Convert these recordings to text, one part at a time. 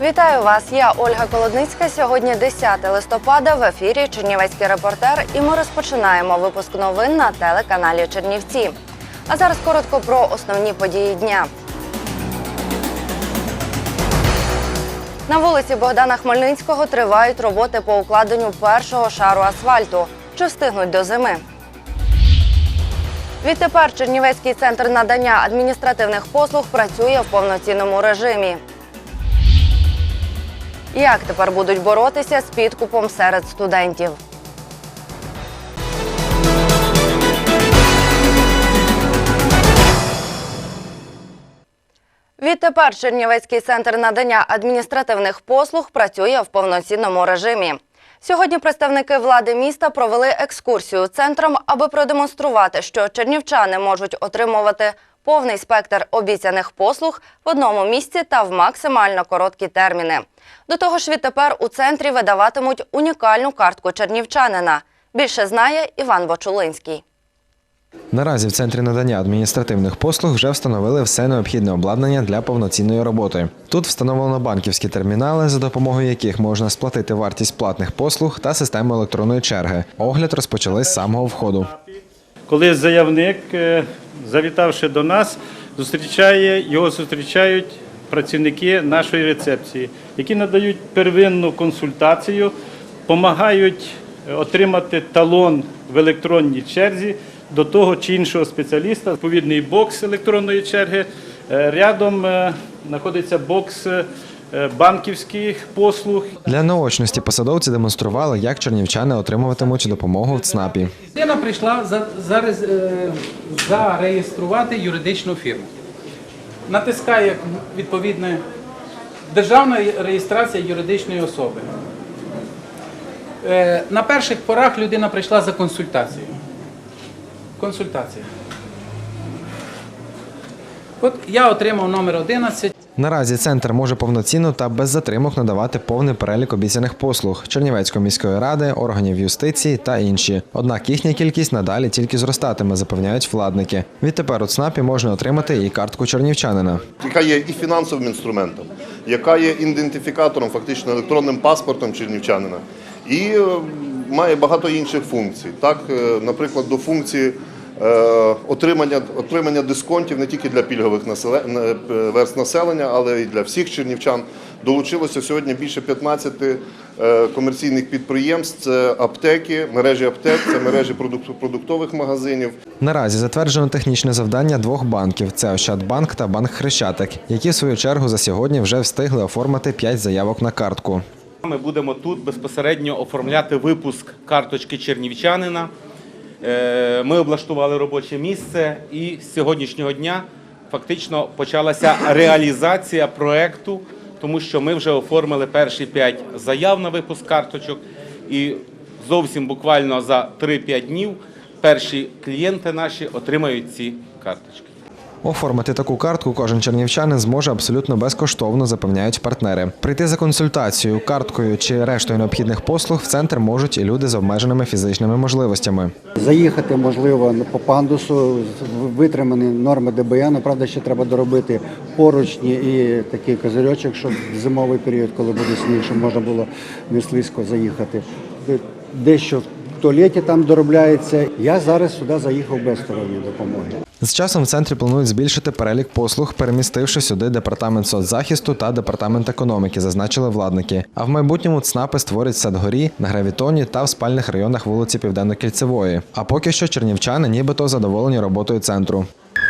Вітаю вас! Я Ольга Колодницька. Сьогодні 10 листопада в ефірі Чернівецький репортер. І ми розпочинаємо випуск новин на телеканалі Чернівці. А зараз коротко про основні події дня. На вулиці Богдана Хмельницького тривають роботи по укладенню першого шару асфальту. Чи встигнуть до зими? Відтепер Чернівецький центр надання адміністративних послуг працює в повноцінному режимі. Як тепер будуть боротися з підкупом серед студентів? Відтепер Чернівецький центр надання адміністративних послуг працює в повноцінному режимі. Сьогодні представники влади міста провели екскурсію центром, аби продемонструвати, що чернівчани можуть отримувати повний спектр обіцяних послуг в одному місці та в максимально короткі терміни. До того ж, відтепер у центрі видаватимуть унікальну картку чернівчанина. Більше знає Іван Бочулинський. Наразі в центрі надання адміністративних послуг вже встановили все необхідне обладнання для повноцінної роботи. Тут встановлено банківські термінали, за допомогою яких можна сплатити вартість платних послуг та систему електронної черги. Огляд розпочали з самого входу. Коли заявник, е, завітавши до нас, зустрічає, його зустрічають працівники нашої рецепції, які надають первинну консультацію, допомагають отримати талон в електронній черзі до того чи іншого спеціаліста. Відповідний бокс електронної черги. Е, Рядом е, знаходиться бокс е, банківських послуг Для наочності посадовці демонстрували, як чернівчани отримуватимуть допомогу в ЦНАПі. Людина прийшла за, зараз, е, зареєструвати юридичну фірму. Натискає відповідне державна реєстрація юридичної особи. Е, На перших порах людина прийшла за консультацією. Консультація. От я отримав номер 11. Наразі центр може повноцінно та без затримок надавати повний перелік обіцяних послуг Чернівецької міської ради, органів юстиції та інші. Однак їхня кількість надалі тільки зростатиме, запевняють владники. Відтепер у ЦНАПі можна отримати і картку чернівчанина. яка є і фінансовим інструментом, яка є ідентифікатором, фактично електронним паспортом чернівчанина, і е, має багато інших функцій. Так, е, наприклад, до функції отримання, отримання дисконтів не тільки для пільгових е, верст населення, але й для всіх чернівчан. Долучилося сьогодні більше 15 е, комерційних підприємств, це аптеки, мережі аптек, це мережі продук- продуктових магазинів. Наразі затверджено технічне завдання двох банків: це Ощадбанк та Банк Хрещатик, які в свою чергу за сьогодні вже встигли оформити 5 заявок на картку. Ми будемо тут безпосередньо оформляти випуск карточки чернівчанина. Е, Ми облаштували робоче місце, і з сьогоднішнього дня фактично почалася реалізація проекту, тому що ми вже оформили перші п'ять заяв на випуск карточок, і зовсім буквально за 3-5 днів перші клієнти наші отримають ці карточки. Оформити таку картку кожен чернівчанин зможе абсолютно безкоштовно, запевняють партнери. Прийти за консультацією, карткою чи рештою необхідних послуг в центр можуть і люди з обмеженими фізичними можливостями. Заїхати можливо по пандусу, витримані норми ДБН. Правда, ще треба доробити поручні і такий козирьочок, щоб в зимовий період, коли буде сніг, щоб можна було не слизько заїхати. Дещо в туалеті там доробляється. Я зараз сюди заїхав без сторонньої допомоги. З часом в центрі планують збільшити перелік послуг, перемістивши сюди департамент соцзахисту та департамент економіки, зазначили владники. А в майбутньому ЦНАПи створять в Садгорі, на Гравітоні та в спальних районах вулиці Південно-Кільцевої. А поки що чернівчани нібито задоволені роботою центру.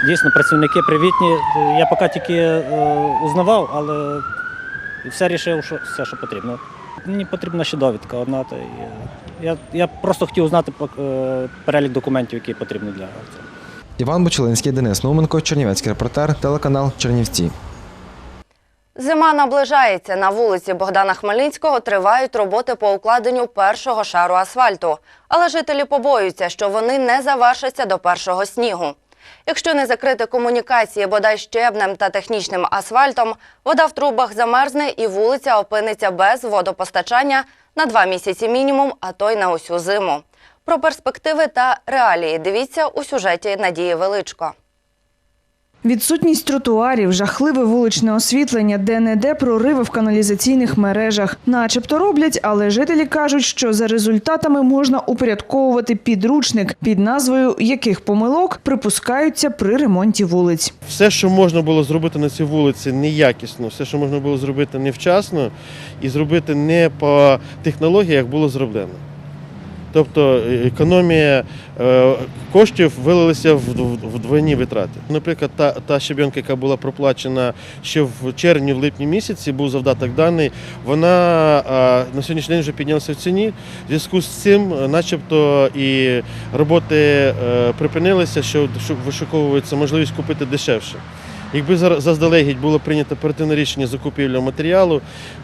Дійсно, працівники привітні. Я поки тільки е, узнавав, але все рішив, що все, що потрібно. Мені потрібна ще довідка одна. Е, я, я просто хотів знати е, перелік документів, які потрібні для цього. Іван Бучелинський, Денис Нуменко, Чернівецький репортер, телеканал Чернівці. Зима наближається. На вулиці Богдана Хмельницького тривають роботи по укладенню першого шару асфальту. Але жителі побоюються, що вони не завершаться до першого снігу. Якщо не закрити комунікації бодай щебнем та технічним асфальтом, вода в трубах замерзне і вулиця опиниться без водопостачання на два місяці мінімум, а то й на усю зиму. Про перспективи та реалії дивіться у сюжеті Надії Величко. Відсутність тротуарів, жахливе вуличне освітлення, де-не-де прориви в каналізаційних мережах. Начебто роблять, але жителі кажуть, що за результатами можна упорядковувати підручник, під назвою яких помилок припускаються при ремонті вулиць. все, що можна було зробити на цій вулиці, неякісно, все, що можна було зробити невчасно і зробити не по технологіях, було зроблено. Тобто е, економія е, коштів вилилася в, двойні витрати. Наприклад, та, та щебенка, яка була проплачена ще в червні, в липні місяці, був завдаток даний, вона на сьогоднішній день вже піднялася в ціні. В зв'язку з цим, е, начебто, і роботи припинилися, що вишуковується можливість купити дешевше. Якби зараз заздалегідь було прийнято оперативне рішення закупівлі матеріалу,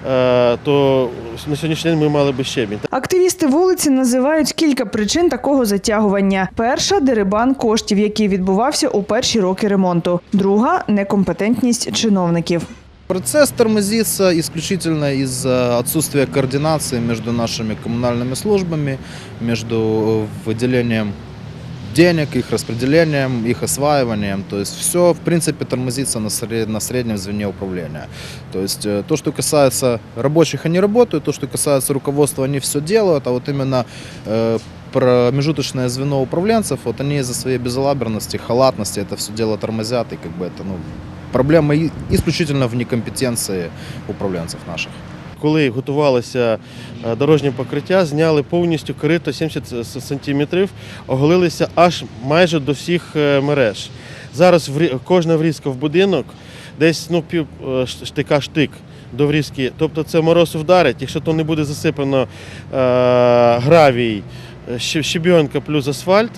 е, то на сьогоднішній день ми мали би щебінь. Активісти вулиці називають кілька причин такого затягування. Перша дерибан коштів, який відбувався у перші роки ремонту. Друга некомпетентність чиновників. Процесс тормозится исключительно из-за отсутствия координации между нашими коммунальными службами, между э, выделением денег, их распределением, их осваиванием. То есть все, в принципе, тормозится на, сре- на среднем звене управления. То есть э, то, что касается рабочих, они работают, то, что касается руководства, они все делают, а вот именно э, промежуточное звено управленцев, вот они из-за своей безалаберности, халатности это все дело тормозят, и как бы это, ну, проблема и- исключительно в некомпетенции управленцев наших. Коли готувалося е, дорожнє покриття, зняли повністю корито 70 сантиметрів, оголилися аж майже до всіх е, мереж. Зараз кожна врізка в будинок десь ну, пів е, штика штик до врізки. Тобто це мороз вдарить, якщо то не буде засипано гравій, щебенка плюс асфальт,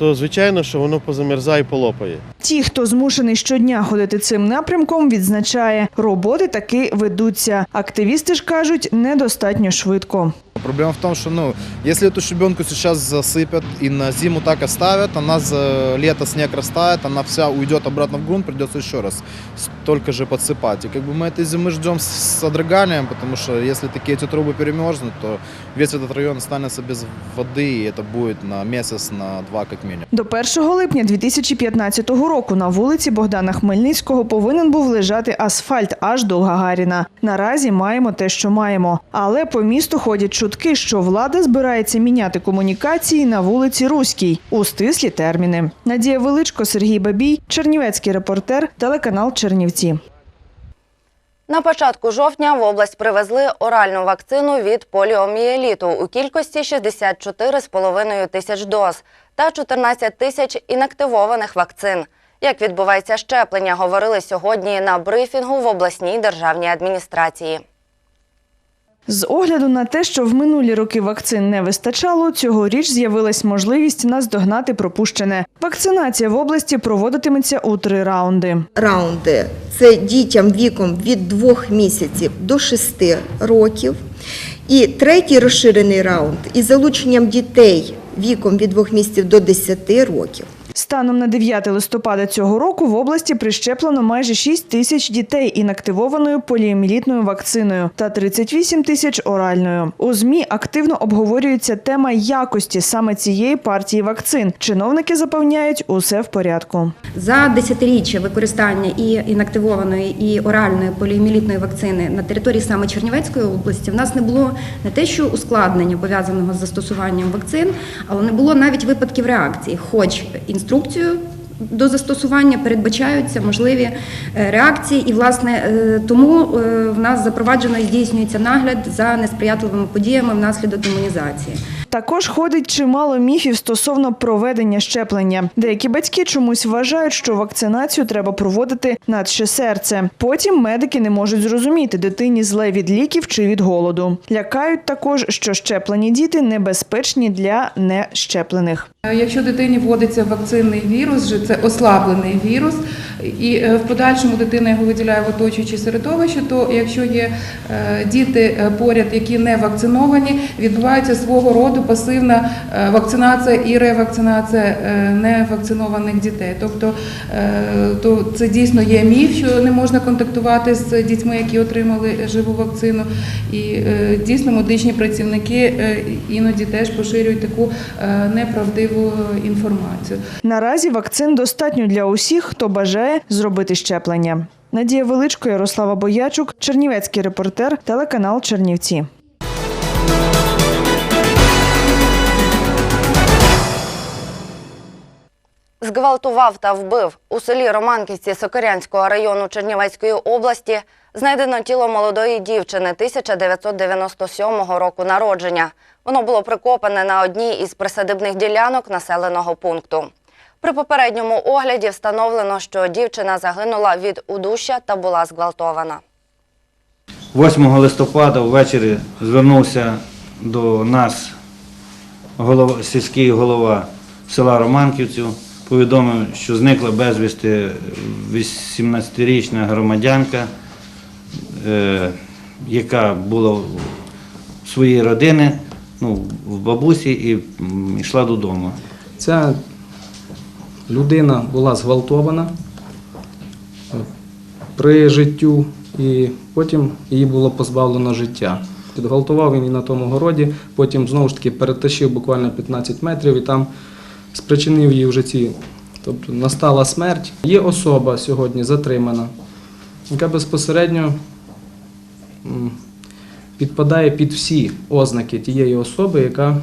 то звичайно, що воно позамерзає і полопає. Ті, хто змушений щодня ходити цим напрямком, відзначає, роботи таки ведуться. Активісти ж кажуть, недостатньо швидко. Проблема в том, что, ну, если эту щебенку сейчас засыпят и на зиму так оставят, она за лето снег растает, она вся уйдет обратно в грунт, придется еще раз столько же подсыпать. И как бы мы этой зимы ждем с содроганием, потому что если такие эти трубы перемерзнут, то весь этот район останется без воды, и это будет на месяц, на два как минимум. До 1 липня 2015 року на вулиці Богдана Хмельницького повинен був лежати асфальт аж до Гагаріна. Наразі маємо те, що маємо. Але по місту ходять чутки, що влада збирається міняти комунікації на вулиці Руській у стислі терміни. Надія Величко, Сергій Бабій, Чернівецький репортер, телеканал Чернівці. На початку жовтня в область привезли оральну вакцину від поліомієліту у кількості 64,5 тисяч доз та 14 тисяч інактивованих вакцин. Як відбувається щеплення, говорили сьогодні на брифінгу в обласній державній адміністрації. З огляду на те, що в минулі роки вакцин не вистачало, цьогоріч з'явилась можливість наздогнати пропущене. Вакцинація в області проводитиметься у три раунди. раунди це дітям віком від 2 місяців до 6 років. І третій розширений раунд із залученням дітей віком від 2 місяців до 10 років. Станом на 9 листопада цього року в області прищеплено майже 6 тисяч дітей інактивованою поліомілітною вакциною та 38 тисяч оральною. У ЗМІ активно обговорюється тема якості саме цієї партії вакцин. Чиновники запевняють, усе в порядку. За десятиріччя використання і інактивованої, і оральної поліомілітної вакцини на території саме Чернівецької області в нас не було не те, що ускладнення пов'язаного з застосуванням вакцин, але не було навіть випадків реакції, хоч інструкцію. До застосування передбачаються можливі е, реакції, і власне е, тому е, в нас запроваджено і здійснюється нагляд за несприятливими подіями внаслідок імунізації. Також ходить чимало міфів стосовно проведення щеплення. Деякі батьки чомусь вважають, що вакцинацію треба проводити наче серце. Потім медики не можуть зрозуміти, дитині зле від ліків чи від голоду. Лякають також, що щеплені діти небезпечні для нещеплених. Якщо дитині вводиться вакцинний вірус, це ослаблений вірус, і е, в подальшому дитина його виділяє в оточуюче середовище, то якщо є е, діти е, поряд, які не вакциновані, відбувається свого роду пасивна е, вакцинація і ревакцинація е, невакцинованих дітей. Тобто е, то це дійсно є міф, що не можна контактувати з дітьми, які отримали живу вакцину. І е, дійсно медичні працівники е, іноді теж поширюють таку е, неправдиву неправдиву інформацію. Наразі вакцин достатньо для усіх, хто бажає зробити щеплення. Надія Величко, Ярослава Боячук, Чернівецький репортер, телеканал Чернівці. Зґвалтував та вбив у селі Романківці Сокирянського району Чернівецької області знайдено тіло молодої дівчини 1997 року народження. Воно було прикопане на одній із присадибних ділянок населеного пункту. При попередньому огляді встановлено, що дівчина загинула від удушя та була зґвалтована. 8 листопада ввечері звернувся до нас голова, сільський голова села Романківців, повідомив, що зникла безвісти 18-річна громадянка, е, яка була в своїй родини, ну, в бабусі і йшла додому. Ця людина була зґвалтована е, при життю, і потім її було позбавлено життя. Підгвалтував він її на тому городі, потім знову ж таки перетащив буквально 15 метрів і там спричинив її вже ці. Тобто настала смерть. Є особа сьогодні затримана, яка безпосередньо підпадає під всі ознаки тієї особи, яка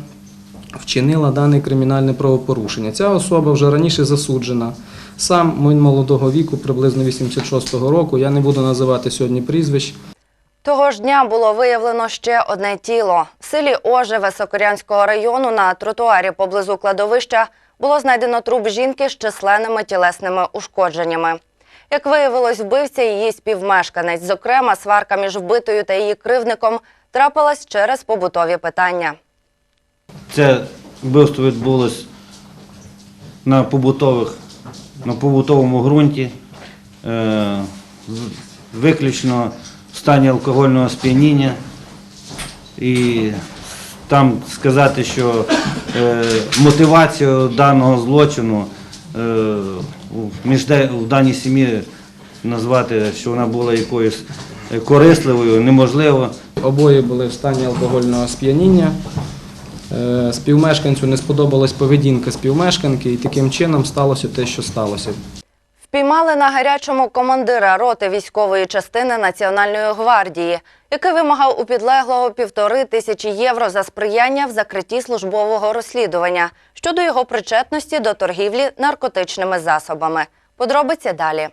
вчинила дане кримінальне правопорушення. Ця особа вже раніше засуджена. Сам він молодого віку, приблизно 86-го року. Я не буду називати сьогодні прізвищ. Того ж дня було виявлено ще одне тіло. В селі Ожеве Сокорянського району на тротуарі поблизу кладовища було знайдено труп жінки з численними тілесними ушкодженнями. Як виявилось, вбивця її співмешканець. Зокрема, сварка між вбитою та її кривдником трапилась через побутові питання. Це вбивство відбулось на побутових, на побутовому ґрунті, е, виключно в стані алкогольного сп'яніння. І там сказати, що е, мотивацію даного злочину е, в- даній сім'ї назвати, що вона була якоюсь корисливою, неможливо. Обоє були в стані алкогольного сп'яніння. Е, Співмешканцю не сподобалась поведінка співмешканки, і таким чином сталося те, що сталося. Впіймали на гарячому командира роти військової частини Національної гвардії, який вимагав у підлеглого півтори тисячі євро за сприяння в закритті службового розслідування щодо його причетності до торгівлі наркотичними засобами. Подробиці далі.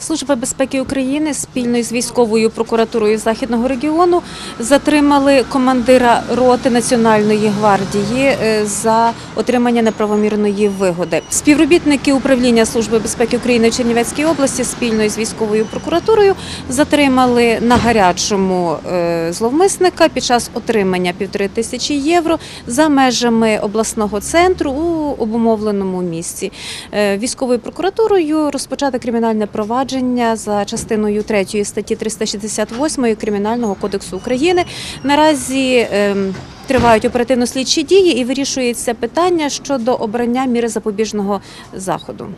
Служба безпеки України спільно з військовою прокуратурою західного регіону затримали командира роти Національної гвардії е, за отримання неправомірної вигоди. Співробітники управління Служби безпеки України в Чернівецькій області спільно з військовою прокуратурою затримали на гарячому е, зловмисника під час отримання півтори тисячі євро за межами обласного центру у обумовленому місці. Е, Військовою прокуратурою розпочато кримінальне провадження за частиною 3 статті 368 Кримінального кодексу України. Наразі ем, тривають оперативно-слідчі дії і вирішується питання щодо обрання міри запобіжного заходу.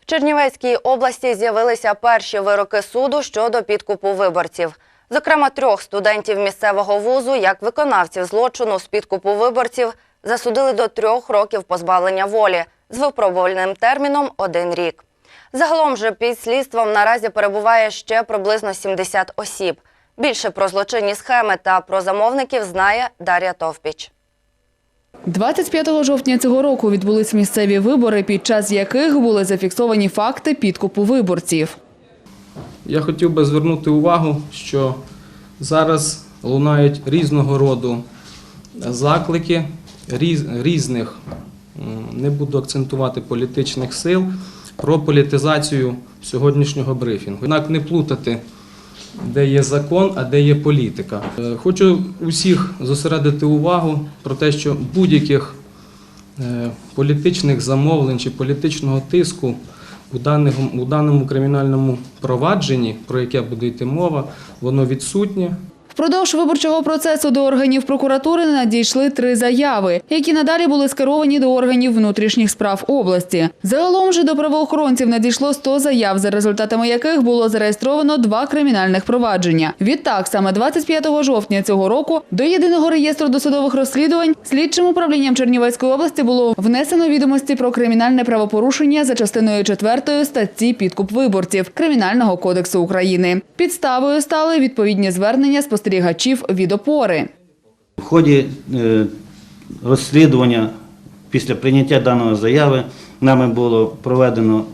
В Чернівецькій області з'явилися перші вироки суду щодо підкупу виборців. Зокрема, трьох студентів місцевого вузу, як виконавців злочину з підкупу виборців, засудили до трьох років позбавлення волі з випробувальним терміном один рік. Загалом же під слідством наразі перебуває ще приблизно 70 осіб. Більше про злочинні схеми та про замовників знає Дар'я Товпіч. 25 жовтня цього року відбулись місцеві вибори, під час яких були зафіксовані факти підкупу виборців. Я хотів би звернути увагу, що зараз лунають різного роду заклики різних, не буду акцентувати політичних сил, про політизацію сьогоднішнього брифінгу. Однак не плутати, де є закон, а де є політика. Е, Хочу усіх зосередити увагу про те, що будь-яких е, політичних замовлень чи політичного тиску у даному, у даному кримінальному провадженні, про яке буде йти мова, воно відсутнє. Впродовж виборчого процесу до органів прокуратури надійшли три заяви, які надалі були скеровані до органів внутрішніх справ області. Загалом же до правоохоронців надійшло 100 заяв, за результатами яких було зареєстровано два кримінальних провадження. Відтак, саме 25 жовтня цього року до єдиного реєстру досудових розслідувань слідчим управлінням Чернівецької області було внесено відомості про кримінальне правопорушення за частиною 4 статті підкуп виборців Кримінального кодексу України. Підставою стали відповідні звернення спостерігачів від опори. В ході е, розслідування після прийняття даної заяви нами було проведено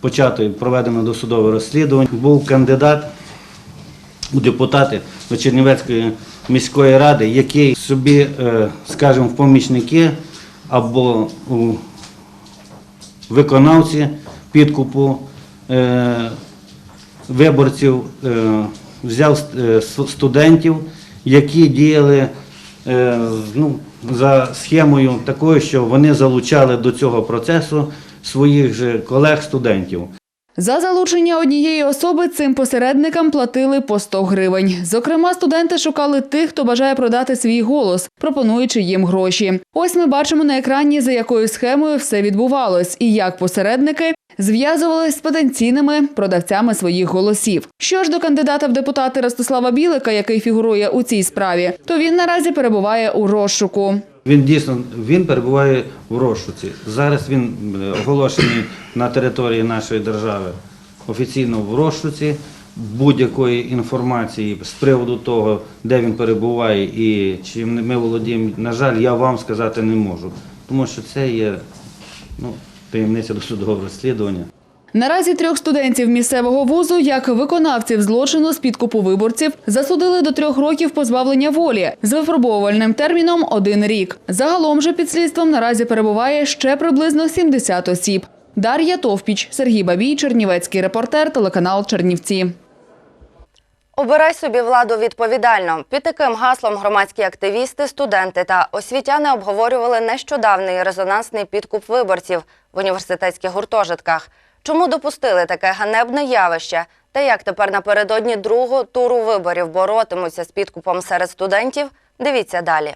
почато проведено досудове розслідування. Був кандидат у депутати до Чернівецької міської ради, який собі, е, скажімо, в помічники або у виконавці підкупу е, виборців взяв е, студентів, які діяли е, ну, за схемою такою, що вони залучали до цього процесу своїх же колег-студентів. За залучення однієї особи цим посередникам платили по 100 гривень. Зокрема, студенти шукали тих, хто бажає продати свій голос, пропонуючи їм гроші. Ось ми бачимо на екрані, за якою схемою все відбувалось, і як посередники зв'язувались з потенційними продавцями своїх голосів. Що ж до кандидата в депутати Ростислава Білика, який фігурує у цій справі, то він наразі перебуває у розшуку. Він дійсно він перебуває в розшуці. Зараз він е, оголошений на території нашої держави офіційно в розшуці. Будь-якої інформації з приводу того, де він перебуває і чим ми володіємо, на жаль, я вам сказати не можу, тому що це є ну, таємниця досудового розслідування. Наразі трьох студентів місцевого вузу, як виконавців злочину з підкупу виборців, засудили до трьох років позбавлення волі з випробовувальним терміном один рік. Загалом же під слідством наразі перебуває ще приблизно 70 осіб. Дар'я Товпіч, Сергій Бабій, Чернівецький репортер, телеканал Чернівці. Обирай собі владу відповідально. Під таким гаслом громадські активісти, студенти та освітяни обговорювали нещодавний резонансний підкуп виборців в університетських гуртожитках. Чому допустили таке ганебне явище? Та як тепер напередодні другого туру виборів боротимуться з підкупом серед студентів? Дивіться далі.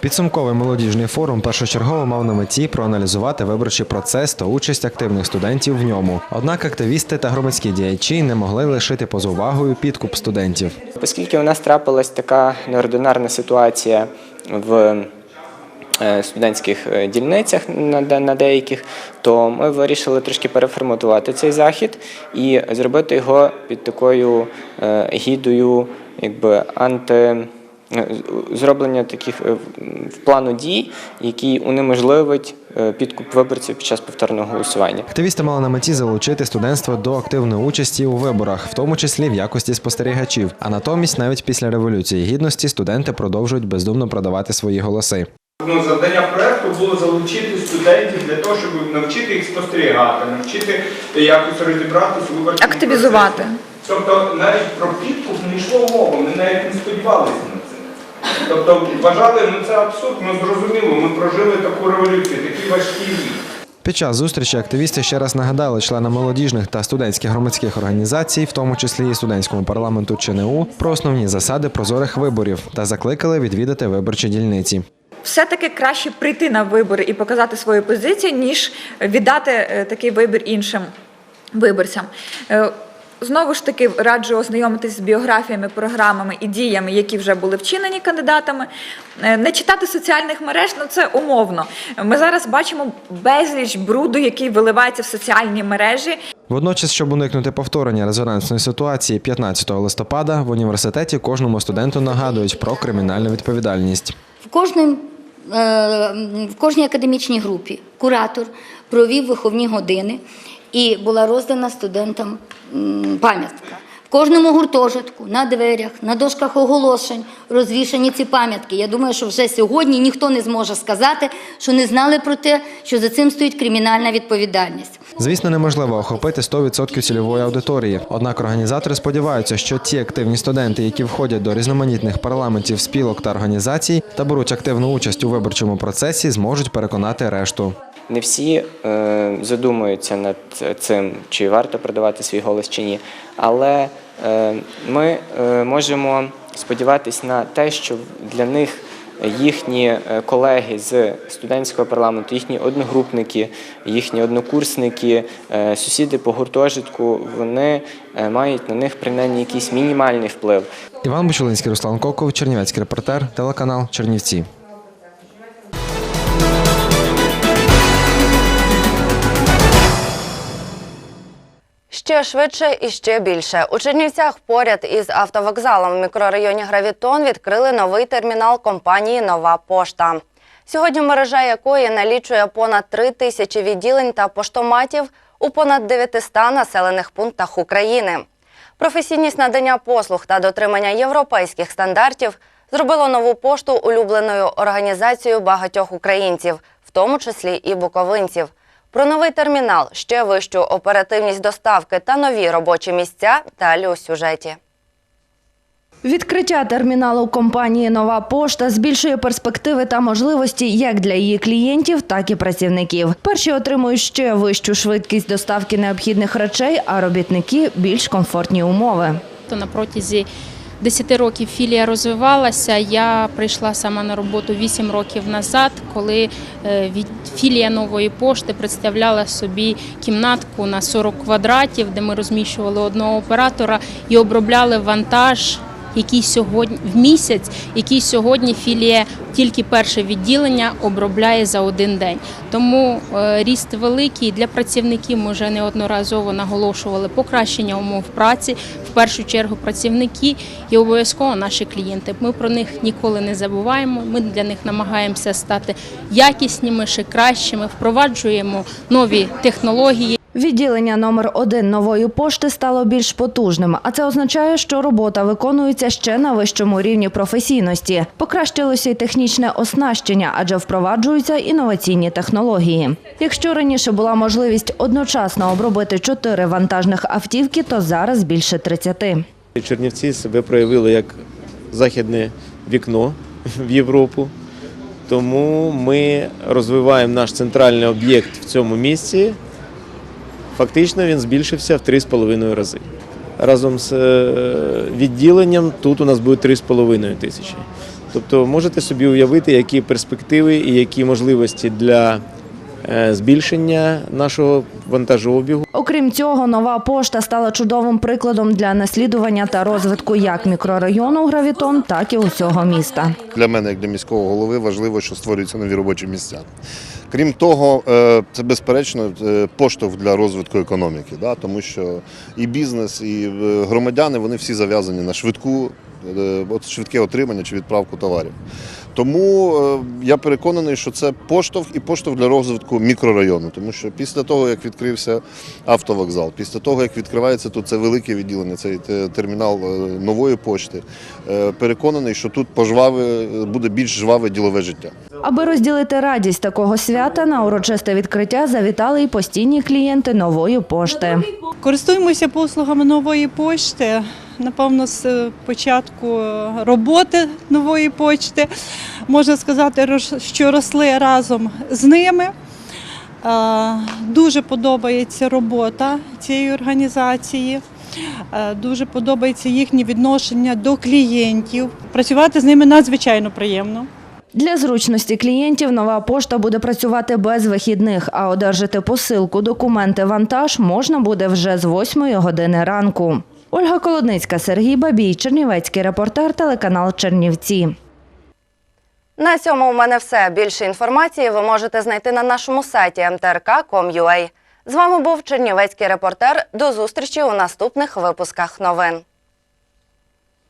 Підсумковий молодіжний форум першочергово мав на меті проаналізувати виборчий процес та участь активних студентів в ньому. Однак активісти та громадські діячі не могли лишити поза увагою підкуп студентів. Оскільки у нас трапилась така неординарна ситуація в студентських е, дільницях на де- на деяких, то ми вирішили трошки переформатувати цей захід і зробити його під такою е, гідою, якби анти. е, Зроблення таких е, в- плану дій, який унеможливить е, підкуп виборців під час повторного голосування. Активісти мали на меті залучити студентство до активної участі у виборах, в тому числі в якості спостерігачів. А натомість, навіть після революції гідності, студенти продовжують бездумно продавати свої голоси. Ну, завдання проекту було залучити студентів для того, щоб навчити їх спостерігати, навчити якось розібратися у виборчому Активізувати. процесі. Тобто навіть про підкуп не йшло мови, ми навіть не сподівалися на це. Тобто вважали, ну це абсурд, ну зрозуміло, ми прожили таку революцію, такий важкий рік. Під час зустрічі активісти ще раз нагадали членам молодіжних та студентських громадських організацій, в тому числі і студентському парламенту ЧНУ, про основні засади прозорих виборів та закликали відвідати виборчі дільниці. Все-таки краще прийти на вибори і показати свою позицію, ніж віддати е, такий вибір іншим виборцям. Е, Знову ж таки раджу ознайомитись з біографіями, програмами і діями, які вже були вчинені кандидатами. Е, Не читати соціальних мереж, ну це умовно. Ми зараз бачимо безліч бруду, який виливається в соціальні мережі. Водночас, щоб уникнути повторення резонансної ситуації 15 листопада, в університеті кожному студенту нагадують про кримінальну відповідальність. В кожним в кожній академічній групі куратор провів виховні години і була роздана студентам пам'ятка. Кожному гуртожитку, на дверях, на дошках оголошень розвішані ці пам'ятки. Я думаю, що вже сьогодні ніхто не зможе сказати, що не знали про те, що за цим стоїть кримінальна відповідальність. Звісно, неможливо охопити 100% цільової аудиторії. Однак організатори сподіваються, що ті активні студенти, які входять до різноманітних парламентів, спілок та організацій та беруть активну участь у виборчому процесі, зможуть переконати решту. Не всі е, задумуються над цим, чи варто продавати свій голос чи ні. Але е, ми е, можемо сподіватися на те, що для них їхні колеги з студентського парламенту, їхні одногрупники, їхні однокурсники, сусіди по гуртожитку, вони мають на них принаймні якийсь мінімальний вплив. Іван Бучулинський, Руслан Коков, Чернівецький репортер, телеканал Чернівці. Ще швидше і ще більше. У Чернівцях поряд із автовокзалом в мікрорайоні Гравітон відкрили новий термінал компанії Нова пошта. Сьогодні мережа якої налічує понад 3 тисячі відділень та поштоматів у понад 900 населених пунктах України. Професійність надання послуг та дотримання європейських стандартів зробило нову пошту улюбленою організацією багатьох українців, в тому числі і буковинців. Про новий термінал, ще вищу оперативність доставки та нові робочі місця далі у сюжеті. Відкриття терміналу компанії Нова пошта збільшує перспективи та можливості як для її клієнтів, так і працівників. Перші отримують ще вищу швидкість доставки необхідних речей, а робітники більш комфортні умови. То на протязі 10 років філія розвивалася. Я прийшла сама на роботу 8 років назад, коли е, від філія нової пошти представляла собі кімнатку на 40 квадратів, де ми розміщували одного оператора і обробляли вантаж. Який сьогодні в місяць, який сьогодні філія тільки перше відділення обробляє за один день. Тому е, ріст великий для працівників. Ми вже неодноразово наголошували покращення умов праці, в першу чергу працівники і обов'язково наші клієнти. Ми про них ніколи не забуваємо. Ми для них намагаємося стати якісними, ще кращими, впроваджуємо нові технології. Відділення номер один нової пошти стало більш потужним, а це означає, що робота виконується ще на вищому рівні професійності. Покращилося й технічне оснащення, адже впроваджуються інноваційні технології. Якщо раніше була можливість одночасно обробити чотири вантажних автівки, то зараз більше 30. Чернівці себе проявили як західне вікно в Європу. Тому ми розвиваємо наш центральний об'єкт в цьому місці. Фактично він збільшився в 3,5 рази. Разом з е, відділенням тут у нас буде 3,5 тисячі. Тобто можете собі уявити, які перспективи і які можливості для е, збільшення нашого вантажообігу. Окрім цього, нова пошта стала чудовим прикладом для наслідування та розвитку як мікрорайону Гравітон, так і усього міста. Для мене, як для міського голови, важливо, що створюються нові робочі місця. Крім того, е, це безперечно е, поштовх для розвитку економіки, да, тому що і бізнес, і е, громадяни вони всі зав'язані на швидку, швидке отримання чи відправку товарів. Тому е, я переконаний, що це поштовх і поштовх для розвитку мікрорайону, тому що після того, як відкрився автовокзал, після того, як відкривається тут це велике відділення, цей термінал е, нової пошти, е, переконаний, що тут пожваве буде більш жваве ділове життя. Аби розділити радість такого свята, на урочисте відкриття завітали й постійні клієнти нової пошти. Користуємося послугами нової пошти. Напевно, з е, початку роботи нової почти можна сказати, що росли разом з ними. Е, Дуже подобається робота цієї організації. Е, Дуже подобається їхнє відношення до клієнтів. Працювати з ними надзвичайно приємно. Для зручності клієнтів нова пошта буде працювати без вихідних, а одержати посилку, документи, вантаж можна буде вже з 8 години ранку. Ольга Колодницька, Сергій Бабій, Чернівецький репортер, телеканал Чернівці. На цьому у мене все. Більше інформації ви можете знайти на нашому сайті mtrk.com.ua. З вами був Чернівецький репортер. До зустрічі у наступних випусках новин.